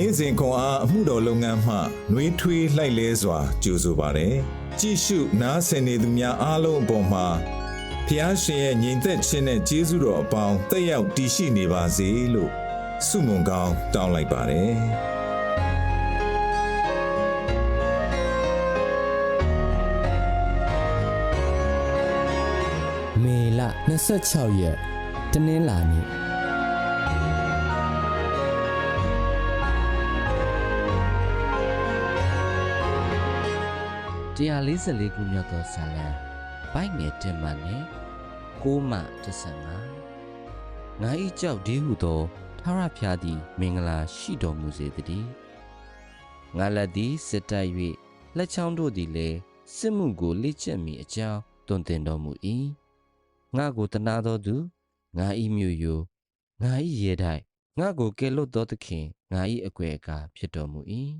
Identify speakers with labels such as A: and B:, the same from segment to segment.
A: နေ့စဉ်ခွန်အားအမှုတော်လုပ်ငန်းမှနှွေးထွေးလှိုက်လဲစွာကြိုဆိုပါတယ်ကြည့်ရှုနားဆင်နေသူများအားလုံးအပေါ်မှာဖျားရှင်ရဲ့ညီသက်ခြင်းနဲ့ကျေးဇူးတော်အပေါင်းတက်ရောက်တည်ရှိနေပါစေလို့ဆုမွန်ကောင်းတောင်းလိုက်ပါတယ်
B: မေလ26ရက်တနင်္လာနေ့
C: 144ခုမြောက်သောဇာလံဘိုက်ငယ်တင်မှန်နဲ့6မှ15ငါဤကြောက်ဒီဟုသောထာဝရဖျားသည်မင်္ဂလာရှိတော်မူစေတည်းငါလက်သည်စစ်တိုက်၍လက်ချောင်းတို့သည်လည်းစစ်မှုကိုလေ့ကျက်မိအကြောင်းတွင်တင်တော်မူ၏ငါကိုတနာတော်သူငါဤမြို့ယိုငါဤရေတိုက်ငါကိုကယ်လွတ်တော်သခင်ငါဤအကွယ်အကာဖြစ်တော်မူ၏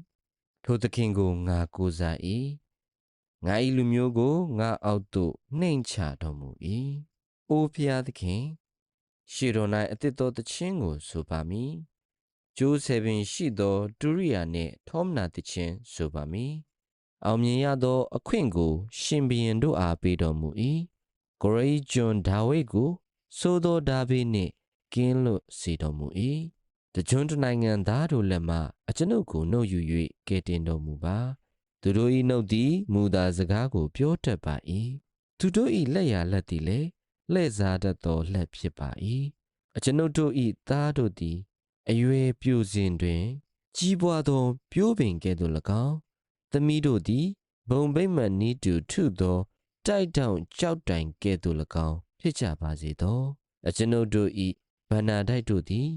C: ထိုသခင်ကိုငါကိုးစား၏ ငါဤလူမျိုးကိုငါအောက်သို့နှိမ်ချတော်မူ၏အိုဖျားသခင်ရှေတော်၌အသစ်တော်တခြင်းကိုဆိုပါမည်ကျိုးဆယ်ပင်ရှိသောဒုရိယာနှင့်ထောမနာတခြင်းဆိုပါမည်အောင်မြင်ရသောအခွင့်ကို ရှင်ဘီရင်တို့အားပေးတော်မူ၏ကိုရိဂျွန်ဒါဝိဒ်ကိုသို့သောဒါဗိနှင့်ကင်းလွတ်စေတော်မူ၏တကြွန်းတနိုင်ငံသားတို့လက်မှအကျွန်ုပ်ကိုနှုတ်ယူ၍ကယ်တင်တော်မူပါ သူတို့၏နှုတ်သည်မူသာစကားကို ပြောတတ်ပါ၏သူတို့၏လက်ရလက်သည်လည်းလှဲ့စားတတ်သောလက်ဖြစ်ပါ၏အကျွန်ုပ်တို့၏သားတို့သည်အရွယ်ပြိုစဉ်တွင် ကြီးပွားသော ပြိုးပင်ကဲ့သို့၎င်းသမီးတို့သည်ဘုံဗိမ္မာန်နီးတူထုသောတိုက်တောင်ကြောက်တိုင်ကဲ့သို့၎င်းဖြစ်ကြပါစေသောအကျွန်ုပ်တို့၏ဗန္နာတိုက်တို့သည်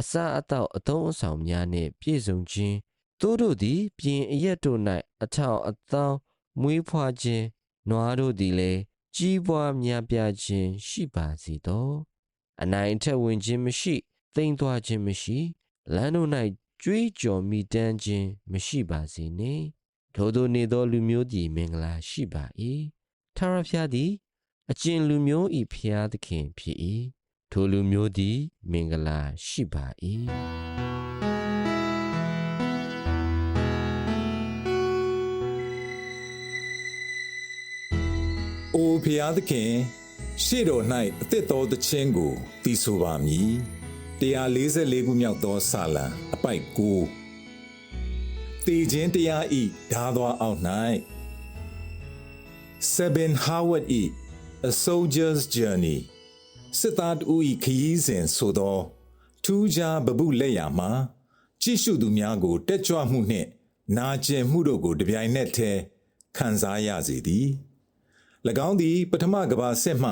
C: အစာအသောက်အသုံးအဆောင်များနှင့်ပြည့်စုံခြင်း သူတို့သည်ပြင်အရက်တို့၌အထောင်အသောင်းမွေးဖွားခြင်းနွားတို့သည်လည်းကြီးပွားများပြားခြင်းရှိပါစေသောအနိုင်အထက်ဝင်ခြင်းမရှိတိမ်သွားခြင်းမရှိလမ်းတို့၌ကြွေးကြော်မိတမ်းခြင်းမရှိပါစေနှင့်ထိုသို့နေသောလူမျိုးသည်မင်္ဂလာရှိပါ၏ထာဝရဘုရားသည် အကျဉ်လူမျိုး၏ဖျားသခင်ဖြစ်၏ထိုလူမျိုးသည် မင်္ဂလာရှိပါ၏။
A: ဖျားသခင်ရှေ့တော်၌အသစ်တော်သခြင်းကိုတည်ဆိုပါမည်။144ခုမြောက်သောစာလံအပိုက်9တည်ခြင်းတရားဤဓာသွားအောက်၌7 Howard E A Soldier's Journey စစ်သားတူဤခရီးစဉ်ဆိုသောထူးခြားဗပုလက်ရာမှာကြည့်ရှုသူများကို တက်ကြွမှုနှင့် နာကျင်မှုတို့ကို တပြိုင်နက်တည်းခံစားရစေသည်၎ င်းသည် ပထမကဘာစစ်မှ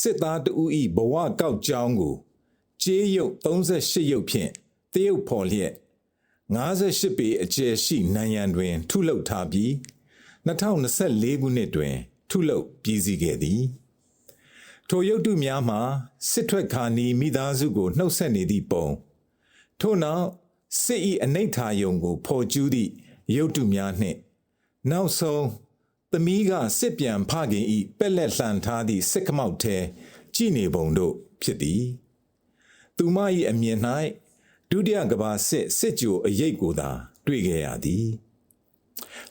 A: စစ်သားတဦး၏ဘဝကောက်ကြောင်းကိုကျေးရုပ်38ရုပ်ဖြင့်တရုပ်ဖော်လျက်58ပေအကျယ်ရှိနံရံတွင် ထုလုပ်ထားပြီး2024ခုနှစ်တွင် ထုလုပ်ပြီးစီးခဲ့သည်ထိုရုပ်တုများမှာစစ်ထွက်ခါနီမိသားစုကိုနှုတ်ဆက်နေသည့်ပုံထို့နောက်စစ်၏အနိဋ္ဌာယုံကိုဖော်ကျူးသည့်ရုပ်တုများနှင့် နောက်ဆုံး သမီးကစစ်ပြန်ဖခင်ဤပက်လက်လှန်ထားသည့်စစ်ခမောက်ထဲကြည်နေပုံတို့ဖြစ်သည်သူမ၏အမြင်၌ဒုတိယကဘာစစ်စစ်ကြိုအရေးကိုသာ တွေ့ခဲ့ရသည်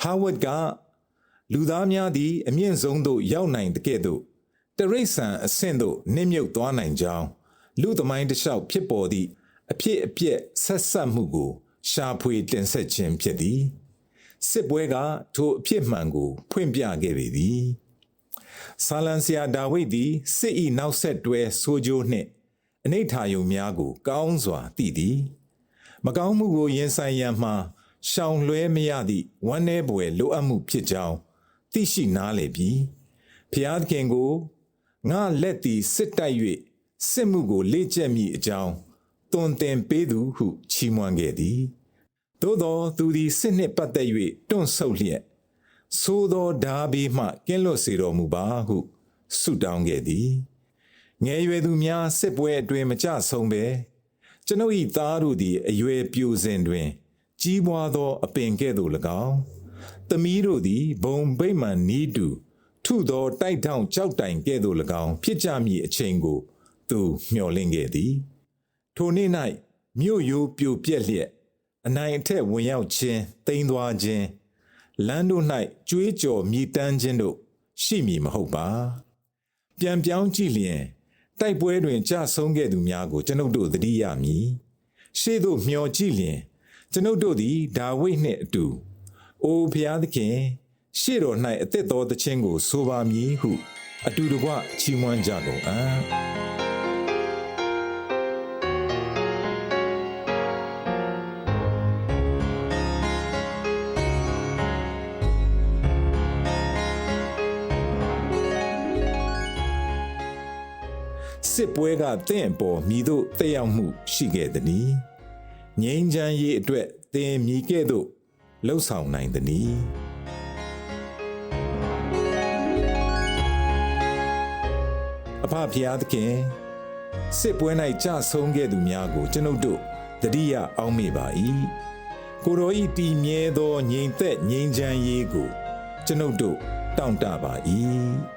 A: ဟာဝတ်ကလူသားများသည် အမြင့်ဆုံးသို့ရောက်နိုင်တဲ့ကဲ့သို့တရိษံအဆင့်သို့နစ်မြုပ်သွားနိုင်ကြောင်းလူသမိုင်းတစ်လျှောက်ဖြစ်ပေါ်သည့်အဖြစ်အပျက်ဆက်ဆက်မှုကို ရှာဖွေတင်ဆက်ခြင်းဖြစ်သည် စစ်ပွဲကထိုအဖြစ်မှန်ကို ဖွင့်ပြခဲ့ပေသည်ဆာလန်ဆီယာဒါဝိဒ်သည်စစ်၏နောက်ဆက်တွဲဆိုးကျိုးနှင့်အနိဋ္ဌာယုံများကို ကောင်းစွာသိသည်မကောင်းမှုကိုရင်ဆိုင်ရန်မှရှောင်လွှဲမရသည့်ဝမ်းနည်းပွေလိုအပ်မှုဖြစ်ကြောင်းသိရှိနားလည်ပြီးဖျားသခင်ကိုငါလက်သည်စစ်တိုက်၍စစ်မှုကိုလေ့ကျက်မိအကြောင်းတွင်တင်ပေးသူဟုချီးမွမ်းခဲ့သည် သို့သောသူသည်စစ်နှင့်ပတ်သက်၍တွန့်ဆုတ်လျက်သို့သောဓာဘီမှကင်းလွတ်စေတော်မူပါဟုဆုတောင်းခဲ့သည်ငယ်ရွယ်သူများစစ်ပွဲအတွင်မကြဆုံးပဲကျွန်ုပ်၏သားတို့သည်အရွယ်ပြိုစဉ်တွင် ကြီးပွားသောအပင်ကဲ့သို့၎င်းသမီးတို့သည်ဘုံဗိမ္မာန်နီးတူထုသောတိုက်ထောင်ကြောက်တိုင်ကဲ့သို့၎င်းဖြစ်ကြမည်အချိန်ကို သူမျှော်လင့်ခဲ့သည် ထိုနေ့၌မြို့ရိုးပြိုပြက်လျက် အနိုင်အထက်ဝင်ရောက်ခြင်းတိမ်သွားခြင်းလမ်းတို့၌ကြွေးကြော်မြည်တမ်းခြင်းတို့ရှိမည်မဟုတ်ပါပြန်ပြောင်းကြည့်လျင်တိုက်ပွဲတွင်ကြဆုံးခဲ့သူများကိုကျွန်ုပ်တို့သတိရမည်ရှေ့သို့မျှော်ကြည့်လျင်ကျွန်ုပ်တို့သည်ဒါဝိဒ်နှင့်အတူအိုဖျားသခင်ရှေ့တော်၌အသက်တော်သခြင်းကိုဆိုပါမည်ဟု အတူတကွချီးမွမ်းကြကုန်အံ့ စစ်ပွဲကတင့်အပေါ်မြည်တို့တက်ရောက်မှုရှိခဲ့သည်။ငိမ့်ချမ်းရေးအတွက်တင်မြည်ခဲ့သို့လှုပ်ဆောင်နိုင်သည်။အဖဖျားသခင်စစ်ပွဲ၌ကြဆုံးခဲ့သူများကို ကျွန်ုပ်တို့တတိယအောက်မေ့ပါ၏။ကိုရောဤတည်မြဲသောငြိမ်သက်ငြိမ်ချမ်းရေးကို ကျွန်ုပ်တို့တောင့်တပါ၏